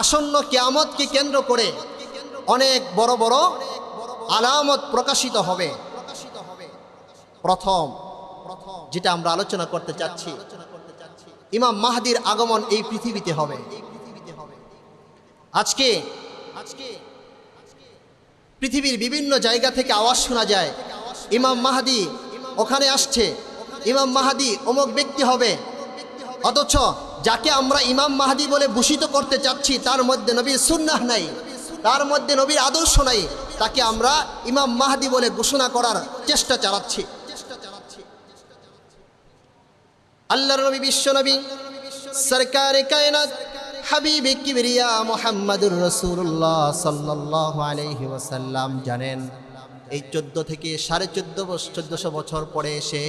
আসন্ন কেয়ামতকে কেন্দ্র করে অনেক বড় বড় আলামত প্রকাশিত হবে। প্রথম যেটা আমরা আলোচনা করতে চাচ্ছি, ইমাম মাহাদির আগমন এই পৃথিবীতে হবে। আজকে আজকে পৃথিবীর বিভিন্ন জায়গা থেকে আওয়াজ শোনা যায়, ইমাম মাহাদি ওখানে আসছে, ইমাম মাহাদি অমুক ব্যক্তি হবে, অথচ যাকে আমরা ইমাম মাহাদি বলে ভূষিত করতে চাচ্ছি, তার মধ্যে নবীর সুন্নাহ নাই, তার মধ্যে নবীর আদর্শ নাই, তাকে আমরা ইমাম মাহাদি বলে ঘোষণা করার চেষ্টা চালাচ্ছি। আল্লাহর নবী বিশ্ব নবী, সরকারে কায়নাত, হাবিবে কিবরিয়া মোহাম্মদুর রসুল্লাহ সাল্লাহ আলহি ওয়াসাল্লাম জানেন এই চোদ্দ থেকে সাড়ে চোদ্দ চোদ্দশো বছর পরে এসে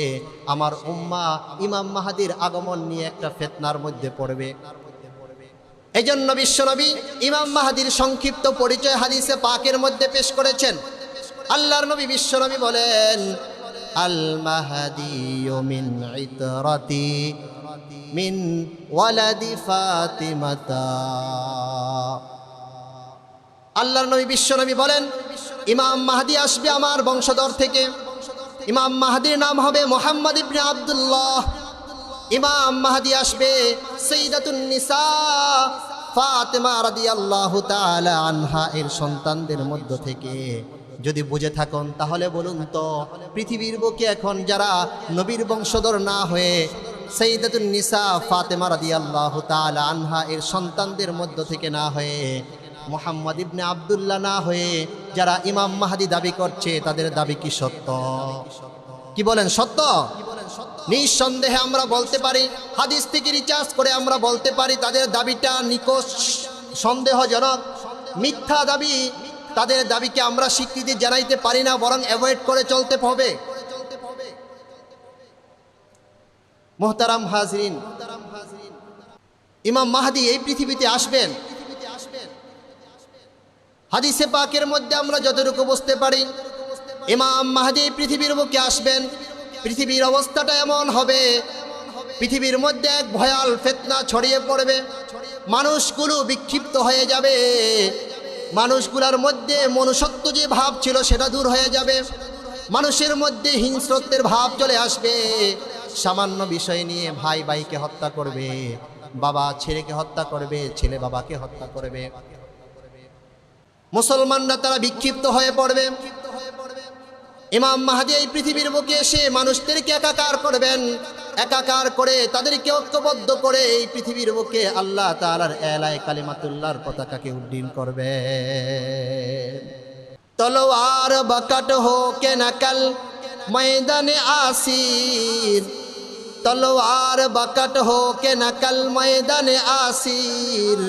আমার উম্মা ইমাম মাহাদির আগমন নিয়ে একটা ফেতনার মধ্যে পড়বে। এই জন্য বিশ্বনবী ইমাম মাহাদির সংক্ষিপ্ত পরিচয় হাদিসে পাকের মধ্যে পেশ করেছেন। আল্লাহর নবী বিশ্বনবী বলেন, আল মাহাদি মিন মিন ওয়ালাদি ফাতিমাতা। আল্লাহর নবী বিশ্বনবী বলেন ইমাম মাহাদি আসবে আমার বংশধর থেকে। ইমাম মাহাদির নাম হবে মোহাম্মদ ইবনে আব্দুল্লাহ। ইমাম মাহাদি আসবে সৈদাতুন নিসা। ফাতেমা রাদিয়াল্লাহু তাআলা আনহা এর সন্তানদের মধ্য থেকে। যদি বুঝে থাকুন তাহলে বলুন তো, পৃথিবীর বুকে এখন যারা নবীর বংশধর না হয়ে সৈদাতুন নিসা, ফাতেমা রাদিয়াল্লাহু তাআলা আনহা এর সন্তানদের মধ্য থেকে না হয়ে মোহাম্মদ ইবনে আবদুল্লাহ না হয়ে যারা ইমাম মাহাদি দাবি করছে, তাদের দাবি কি সত্য? কি বলেন, সত্য? নিঃসন্দেহে আমরা বলতে পারি, হাদিস থেকে রিচার্জ করে আমরা বলতে পারি, তাদের দাবিটা নিকোষ সন্দেহজনক। মিথ্যা দাবি, তাদের দাবিকে আমরা স্বীকৃতি জানাইতে পারি না, বরং অ্যাভয়েড করে চলতে হবে। মোহতারাম হাজরিন, ইমাম মাহাদি এই পৃথিবীতে আসবেন হাদিসে পাকের মধ্যে আমরা যতটুকু বুঝতে পারি, ইমাম মাহাদি পৃথিবীর বুকে আসবেন, পৃথিবীর অবস্থাটা এমন হবে, পৃথিবীর মধ্যে এক ভয়াল ফেতনা ছড়িয়ে পড়বে, মানুষগুলো বিক্ষিপ্ত হয়ে যাবে, মানুষগুলোর মধ্যে মনুষ্যত্ব যে ভাব ছিল সেটা দূর হয়ে যাবে, মানুষের মধ্যে হিংস্রত্বের ভাব চলে আসবে। সামান্য বিষয় নিয়ে ভাই ভাইকে হত্যা করবে, বাবা ছেলেকে হত্যা করবে, ছেলে বাবাকে হত্যা করবে। মুসলমানরা তারা বিক্ষিপ্ত হয়ে পড়বে। ইমাম মাহাদি এই পৃথিবীর বুকে এসে মানুষদেরকে একাকার করবেন। একাকার করে তাদেরকে ঐক্যবদ্ধ করে এই পৃথিবীর বুকে আল্লাহ তালার এলায় কালিমাতুল্লাহর পতাকাকে উড্ডীন করবে। তলোয়ার বকট হো কে নকল, ময়দানে আসির। তলোয়ার বকট হো কে নকল, ময়দানে আসির।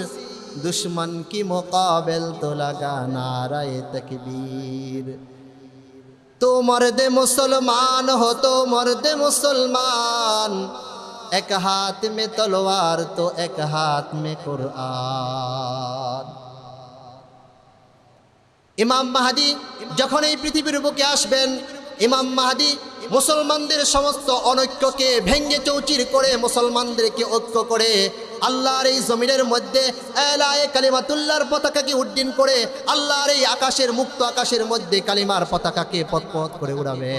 दुश्मन की मुकाबल तो लगा नाराय तकबीर तो मर्द मुसलमान हो तो मर्द मुसलमान एक हाथ में तलवार तो एक हाथ में कुरआन ইমাম মাহাদি যখন এই পৃথিবীর বুকে আসবেন ইমাম মাহাদি মুসলমানদের সমস্ত অনৈক্যকে ভেঙ্গে চৌচির করে মুসলমানদেরকে ঐক্য করে আল্লাহর এই জমিনের মধ্যে, এলায়ে কালিমাতুল্লাহর পতাকাকে উড্ডিন করে আল্লাহর এই আকাশের মুক্ত আকাশের মধ্যে কালিমার পতাকাকে পথ পথ করে উড়াবে।